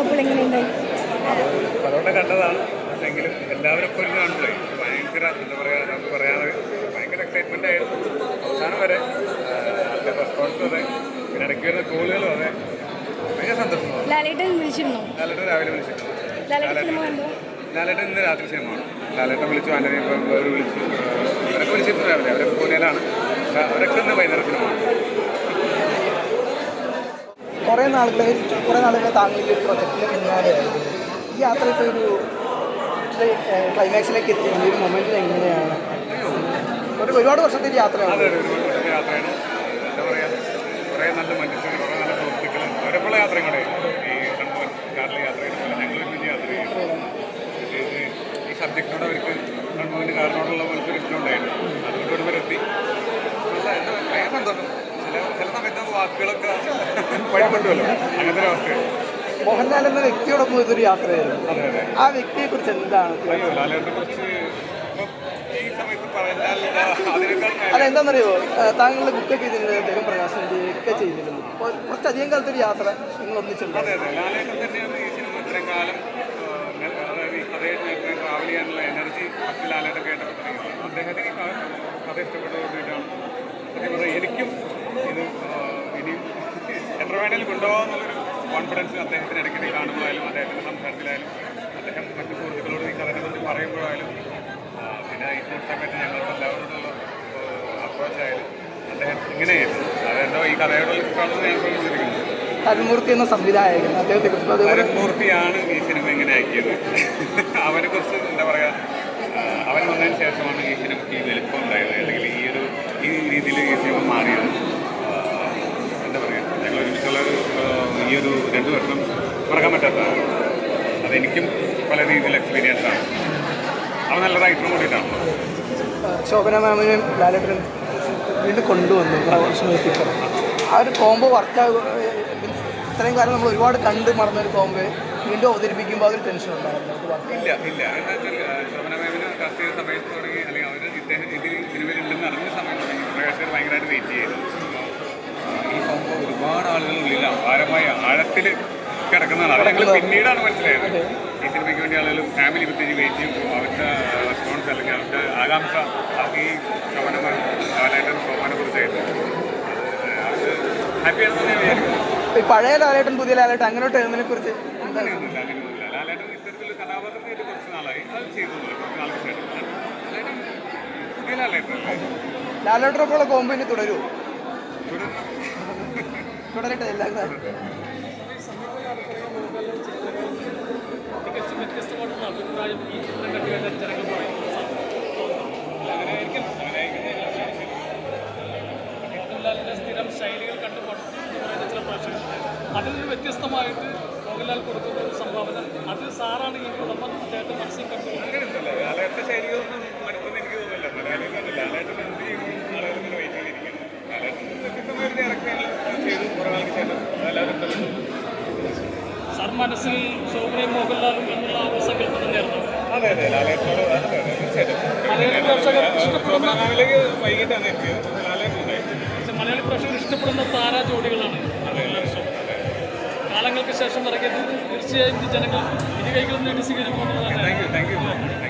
കണ്ടപ്പോൾ എങ്ങനെയുണ്ടായി? അതുകൊണ്ട് കണ്ടതാണ്. എങ്കിലും എല്ലാവരും ഇപ്പോൾ കാണുമ്പോഴേ ഭയങ്കര എന്താ പറയുക നമുക്ക് പറയാതെ ഭയങ്കര എക്സൈറ്റ്മെന്റ് ആയിരുന്നു. അവസാനം വരെ അതിന്റെ റെസ്പോൺസും അതെ പിന്നെ ഇടയ്ക്ക് വരുന്ന കോളുകളും അതെ. ഭയങ്കര സന്തോഷമാണ് ലാലേട്ടൻ വിളിച്ചിരുന്നു? ലാലേട്ടൻ രാവിലെ വിളിച്ചിട്ടുണ്ട് ലാലേട്ടൻ സിനിമ ലാലേട്ടൻ ഇന്ന് രാത്രി സിനിമയാണ് ലാലേട്ടൻ വിളിച്ചു ആന്റണി വേറെ വിളിച്ചു. അവരൊക്കെ വിളിച്ചിരുന്നു രാവിലെ. അവരൊക്കെ പൂനെയിലാണ്. അവരൊക്കെ ഇന്ന് വൈകുന്നേരം സിനിമ കുറേ നാളുകളെ കുറേ നാളുകളെ താങ്കളുടെ ഒരു പ്രൊജക്റ്റിൽ പിന്നാലെയായിരുന്നു ഈ യാത്ര ഇപ്പോൾ ഒരു ക്ലൈമാക്സിലേക്ക് എത്തി ഈ ഒരു മൊമെന്റിൽ എങ്ങനെയാണ്? ഒരു ഒരുപാട് വർഷത്തെ ഒരു യാത്രയാണ്? യാത്രയാണ്. എന്താ പറയുക കുറേ നല്ല മനുഷ്യർ കുറേ നല്ല യാത്രയും കൂടെ ഈ കാറിൽ യാത്രയിൽ ഞങ്ങൾ വലിയ യാത്ര ഈ സബ്ജക്റ്റിനോട് അവർക്ക് കണ്ണൂരിന് കാറിനോടുള്ള ഒരു ഇഷ്ടമുണ്ടായിരുന്നു. അതുകൊണ്ട് ഒരു വരെത്തി നല്ല എന്താ ഭയങ്കര സന്തോഷം ചില ചില സമയത്ത് നമുക്ക് വാക്കുകളൊക്കെ വഴിപ്പെട്ടുമല്ലോ അങ്ങനത്തെ ഒരു അവസ്ഥയാണ് മോഹൻലാൽ എന്ന വ്യക്തിയോടൊപ്പം ഇതൊരു യാത്രയായിരുന്നു. ആ ലാലേട്ടനെ കുറിച്ച് എന്താണ് അല്ല എന്താണെന്നറിയോ താങ്കളുടെ ബുക്കൊക്കെ ഇതിന് അദ്ദേഹം പ്രകാശനം ചെയ്യുകയൊക്കെ ചെയ്തിരുന്നു. കുറച്ചധികം കാലത്തെ ഒരു യാത്ര നിങ്ങൾ ഒന്നിച്ചിട്ടുണ്ട്. അതെ അതെ. ലാലേട്ടൻ തന്നെയാണ് ഈ സിനിമ ഇത്രയും കാലം ആ, നെ- അതായത് ഈ കഥയായിട്ട് ഇത്രയും ട്രാവൽ ചെയ്യാനുള്ള എനർജി ഫസ്റ്റ് ലാലേട്ടൻ കേട്ടപ്പോൾ തുടങ്ങിയത് അദ്ദേഹത്തിന് ഈ ക- കഥ ഇഷ്ടപ്പെട്ടു കൊണ്ടിട്ടാണ് സത്യം പറഞ്ഞാൽ എനിക്കും ഇത് ആ, ഇനിയും വേണേലും കൊണ്ടുപോകാമെന്നുള്ളൊരു കോൺഫിഡൻസ് അദ്ദേഹത്തിന് ഇടയ്ക്കിടെ കാണുമ്പോഴായാലും അദ്ദേഹത്തിന്റെ സംസാരത്തിലായാലും അദ്ദേഹം മറ്റു സുഹൃത്തുക്കളോട് ഈ കഥയെ കുറിച്ച് പറയുമ്പോഴായാലും പിന്നെ ഈ സമയത്ത് ഞങ്ങളോട് എല്ലാവരോടുള്ള അപ്രോച്ച് ആയാലും അദ്ദേഹം ഇങ്ങനെയായിരുന്നു. അതെന്തോ ഈ കഥയോടുള്ള ഇഷ്ടമാണെന്ന് ഞാൻ പ്രതീക്ഷിക്കുന്നു. തരുമൂർത്തി എന്ന സംവിധായകൻ അദ്ദേഹത്തെ കുറിച്ച് ഈ സിനിമ ഇങ്ങനെ ആക്കിയത്. അവനെ കുറിച്ച് എന്താ പറയുക അവൻ വന്നതിന് ശേഷമാണ് ഈ സിനിമ ഈ വലിപ്പം ഉണ്ടായത് അല്ലെങ്കിൽ ഈ ഒരു ഈ രീതിയിൽ ഈ സിനിമ മാറിയത് ആ, എന്താ പറയുക ഞങ്ങൾ ഒരുമിച്ചുള്ള ഒരു ആ, ഈ ഒരു രണ്ട് വർഷം മറക്കാൻ പറ്റാത്തതാണ് അതെനിക്കും പല രീതിയിൽ എക്സ്പീരിയൻസ് ആണ്. അവൻ നല്ല റൈറ്ററും കൂടിയിട്ടാണ്. ശോഭന മാമിനെ ലാലേട്ടനും വീണ്ടും കൊണ്ടുവന്നു. പ്രവർത്തനത്തിപ്പോൾ ആ ഒരു കോംബോ വർക്ക് ഇത്രയും കാലം നമ്മൾ ഒരുപാട് കണ്ട് മറന്ന ഒരു കോംബോ വീണ്ടും അവതരിപ്പിക്കുമ്പോൾ അതൊരു ടെൻഷൻ ഉണ്ടായിരുന്നു ഇല്ല ഇല്ല. എന്താ വെച്ചാൽ ശ്രവണ മേഖല കാസ്റ്റ് ചെയ്ത സമയത്ത് തുടങ്ങി അല്ലെങ്കിൽ അവർ ഇദ്ദേഹം ഇതിൽ സിനിമയിലുണ്ടെന്ന് അറിഞ്ഞ സമയം തുടങ്ങി. പ്രേക്ഷകർ ഭയങ്കരമായിട്ട് വെയിറ്റ് ചെയ്തു. ഈ കോംബോ ഒരുപാട് ആളുകൾ ഉള്ളിൽ ഭാരമായ ആഴത്തിൽ കിടക്കുന്നതാണ്. അത് ഞങ്ങൾ പിന്നീടാണ് മനസ്സിലായത്. ഈ സിനിമയ്ക്ക് വേണ്ടി ആണെങ്കിലും ഫാമിലി പ്രത്യേകിച്ച് വെയിറ്റ് ചെയ്യും. അവരുടെ റെസ്പോൺസ് അല്ലെങ്കിൽ അവരുടെ ആകാംക്ഷ അത് ഈ ശ്രവണ കാലഘട്ടം സോമാനെ കുറിച്ചായിട്ട്. അത് ഈ പഴയ ലാലേട്ടൻ പുതിയ ലാലേട്ടൻ അങ്ങനോട്ട് എഴുതുന്നതിനെ കുറിച്ച് അങ്ങനെയൊന്നുമില്ല അങ്ങനെയൊന്നുമില്ല. ലാലേട്ടൻ ഇത്തരത്തിൽ കഥാപാത്രമായിട്ട് കുറച്ച് നാളായി. അത് ചെയ്തു കുറച്ച് നാൾക്ക് ശേഷം ലാലേട്ടൻ പുതിയ ലാലേട്ടനല്ലേ ലാലേട്ടനൊപ്പമുള്ള കോംബോ തുടരുമോ തുടരട്ടെ എല്ലാം സ്ഥിരം ശൈലികൾ കണ്ടു എന്ന് പറയുന്ന ചില പ്രേക്ഷകരുണ്ട് അതിൽ നിന്ന് വ്യത്യസ്തമായിട്ട് മോഹൻലാൽ കൊടുക്കുന്ന ഒരു സംഭാവന. അത് സാറാണ് ഈ ഉടമ അദ്ദേഹത്തെ മനസ്സിൽ കണ്ടു ലാലേട്ടന്റെ ശൈലികളൊന്നും മടുത്തെന്ന് എനിക്ക് തോന്നുന്നില്ല മലയാളികളൊന്നും ലാലേട്ടൻ എന്ത് ചെയ്യുന്നു ആളുകൾ ഇങ്ങനെ വെയിറ്റ് ചെയ്തിരിക്കുന്നു ലാലേട്ടൻ വ്യത്യസ്തമായ ഒരു ഡയറക്ടറിൽ ചെയ്തു കുറേ നാൾക്ക് ശേഷം അതെല്ലാവരും ഇഷ്ടപ്പെട്ടു സാർ മനസ്സിൽ സൗമ്യ മോഹൻലാലും എന്നുള്ള ഒരു സങ്കല്പം തന്നെയായിരുന്നു അതെ അതെ ലാലേട്ടനോട് അതെ അതെ തീർച്ചയായിട്ടും. മലയാളി പ്രേക്ഷകർ ഇഷ്ടപ്പെടുന്ന പ്രോഗ്രാമിലേക്ക് വൈകിട്ടാണ് എത്തിയത്. ലാലേട്ടൻ ഉണ്ടായിരുന്നു പക്ഷെ മലയാളി പ്രേക്ഷകർ ഇഷ്ടപ്പെടുന്ന താരാ ജോഡികളാണ്. കാലങ്ങൾക്ക് ശേഷം ഇറങ്ങിയത് തീർച്ചയായും ജനങ്ങൾ ഇരു കൈകളും നേടി thank you thank you thank you